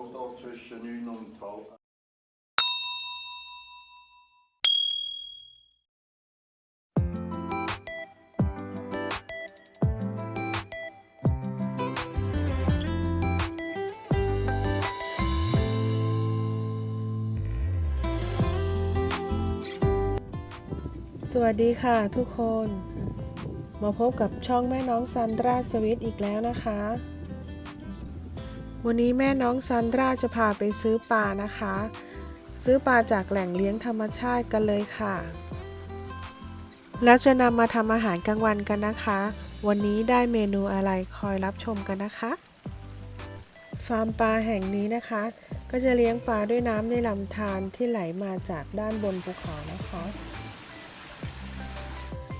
låg då tussen inom tal. สวัสดีค่ะทุกคน มาพบกับช่องแม่น้องซันดราสวิตอีกแล้วนะคะ วันนี้แม่น้องซันดราจะพาไปซื้อปลานะคะ ซื้อปลาจากแหล่งเลี้ยงธรรมชาติกันเลยค่ะ แล้วจะนำมาทำอาหารกลางวันกันนะคะ วันนี้ได้เมนูอะไรคอยรับชมกันนะคะฟาร์มปลาแห่งนี้นะคะ ก็จะเลี้ยงปลาด้วยน้ำในลำธารที่ไหลมาจากด้านบนภูเขานะคะ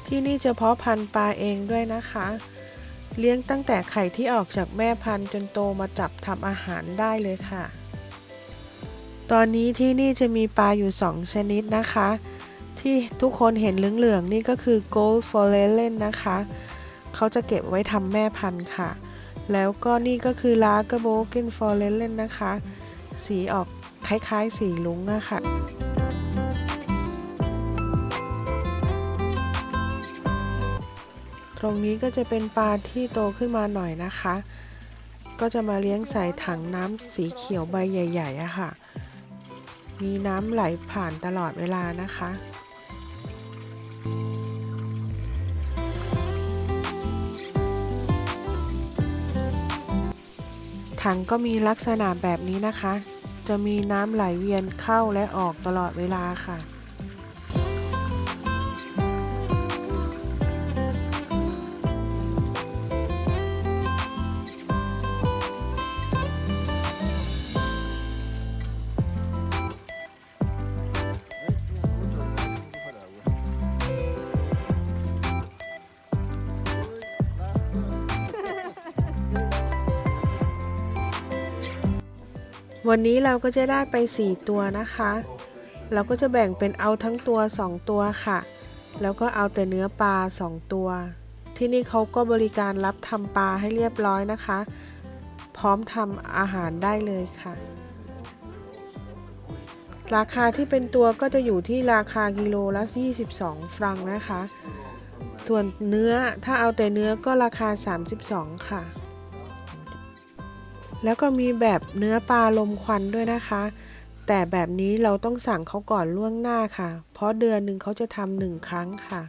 ที่นี่จะเพาะพันธุ์ปลาเองด้วยนะคะ เลี้ยงตั้งแต่ไข่ที่ออกจากแม่พันธุ์จนโตมาจับทำอาหารได้เลยค่ะ ตอนนี้ที่นี่จะมีปลาอยู่ 2 ชนิดนะคะ ที่ทุกคนเห็นเหลืองๆนี่ก็คือ gold f o r e l e n นะคะ เขาจะเก็บไว้ทำแม่พันธุ์ค่ะ แล้วก็นี่ก็คือ l a g e r b o g e n f o r e l e n นะคะ สีออกคล้ายๆ สีลุ้งอะค่ะ ตรงนี้ก็จะเป็นปลาที่โตขึ้นมาหน่อยนะคะ ก็จะมาเลี้ยงใส่ถังน้ำสีเขียวใบใหญ่ๆอะค่ะ มีน้ำไหลผ่านตลอดเวลานะคะถังก็มีลักษณะแบบนี้นะคะ จะมีน้ำไหลเวียนเข้าและออกตลอดเวลาค่ะ วันนี้เราก็จะได้ไป 4 ตัวนะคะ เราก็จะแบ่งเป็นเอาทั้งตัว 2 ตัวค่ะ แล้วก็เอาแต่เนื้อปลา 2 ตัว ที่นี่เขาก็บริการรับทำปลาให้เรียบร้อยนะคะ พร้อมทำอาหารได้เลยค่ะ ราคาที่เป็นตัวก็จะอยู่ที่ราคากิโลละ 22 ฟรังนะคะ ส่วนเนื้อถ้าเอาแต่เนื้อก็ราคา 32 ค่ะ แล้วก็มีแบบเนื้อปลาลมควันด้วยนะคะ แต่แบบนี้เราต้องสั่งเขาก่อนล่วงหน้าค่ะ เพราะเดือนหนึ่งเขาจะทำหนึ่งครั้งค่ะ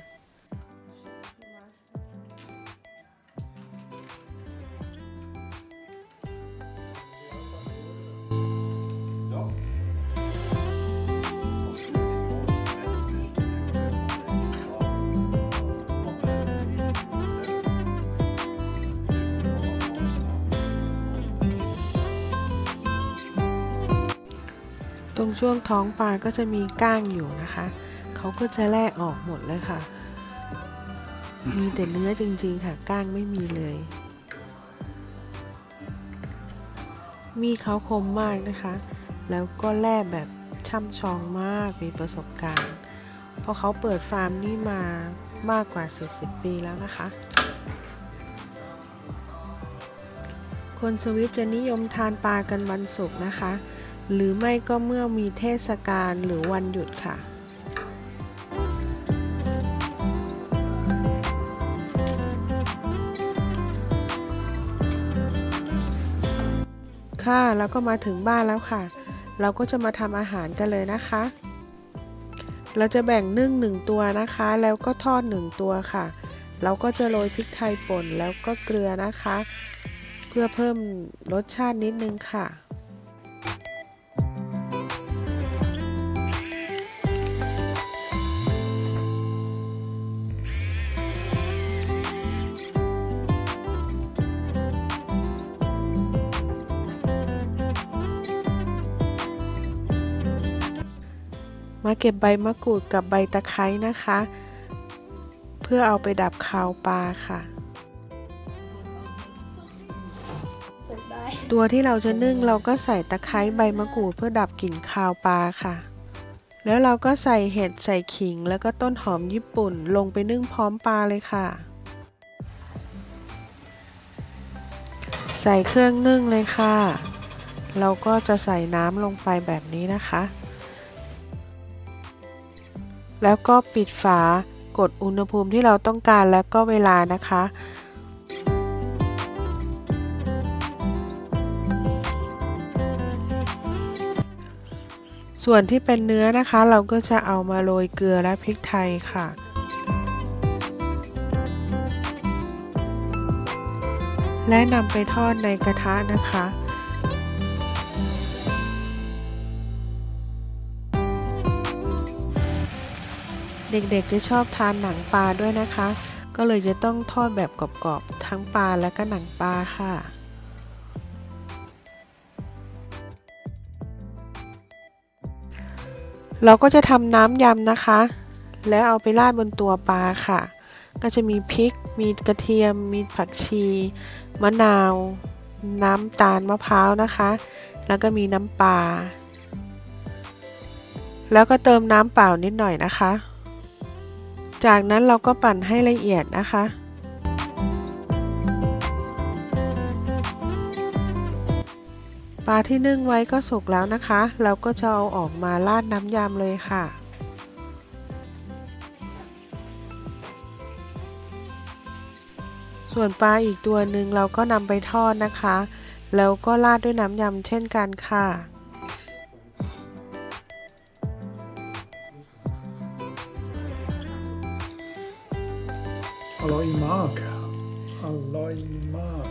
รงช่วงท้องปลาก็จะมีก้างอยู่นะคะ เขาก็จะแลกออกหมดเลยค่ะ มีแต่เนื้อจริง ๆ ค่ะ ก้างไม่มีเลย มีเขาคมมากนะคะ แล้วก็แลบแบบช่ำชองมาก มีประสบการณ์พราะเขาเปิดฟาร์มนี่มามากกว่า 40 ปีแล้วนะคะ คนสวิตจะนิยมทานปลากันวันศุกร์นะคะ หรือไม่ก็เมื่อมีเทศกาลหรือวันหยุดค่ะ ค่ะแล้วก็มาถึงบ้านแล้วค่ะ เราก็จะมาทำอาหารกันเลยนะคะ เราจะแบ่งนึ่งหนึ่งตัวนะคะ แล้วก็ทอดหนึ่งตัวค่ะ เราก็จะโรยพริกไทยป่นแล้วก็เกลือนะคะ เพื่อเพิ่มรสชาตินิดนึงค่ะ มาเก็บใบมะกรูดกับใบตะไคร้นะคะ เพื่อเอาไปดับคาวปลาค่ะ ตัวที่เราจะนึ่งเราก็ใส่ตะไคร้ใบมะกรูดเพื่อดับกลิ่นคาวปลาค่ะ แล้วเราก็ใส่เห็ดใส่ขิง แล้วก็ต้นหอมญี่ปุ่น ลงไปนึ่งพร้อมปลาเลยค่ะ ใส่เครื่องนึ่งเลยค่ะ เราก็จะใส่น้ำลงไปแบบนี้นะคะ แล้วก็ปิดฝากดอุณหภูมิที่เราต้องการแล้วก็เวลานะคะ ส่วนที่เป็นเนื้อนะคะ เราก็จะเอามาโรยเกลือและพริกไทยค่ะและนำไปทอดในกระทะนะคะ เด็กๆจะชอบทานหนังปลาด้วยนะคะ ก็เลยจะต้องทอดแบบกรอบๆทั้งปลาและก็หนังปลาค่ะเราก็จะทำน้ำยำนะคะ แล้วเอาไปราดบนตัวปลาค่ะ ก็จะมีพริก มีกระเทียม มีผักชี มะนาว น้ำตาลมะพร้าวนะคะ แล้วก็มีน้ำปลา แล้วก็เติมน้ำเปล่านิดหน่อยนะคะ จากนั้นเราก็ปั่นให้ละเอียดนะคะปลาที่นึ่งไว้ก็สุกแล้วนะคะ เราก็จะเอาออกมาราดน้ำยำเลยค่ะ ส่วนปลาอีกตัวหนึ่งเราก็นำไปทอดนะคะ แล้วก็ราดด้วยน้ำยำเช่นกันค่ะ อร่อยมาก อร่อยมาก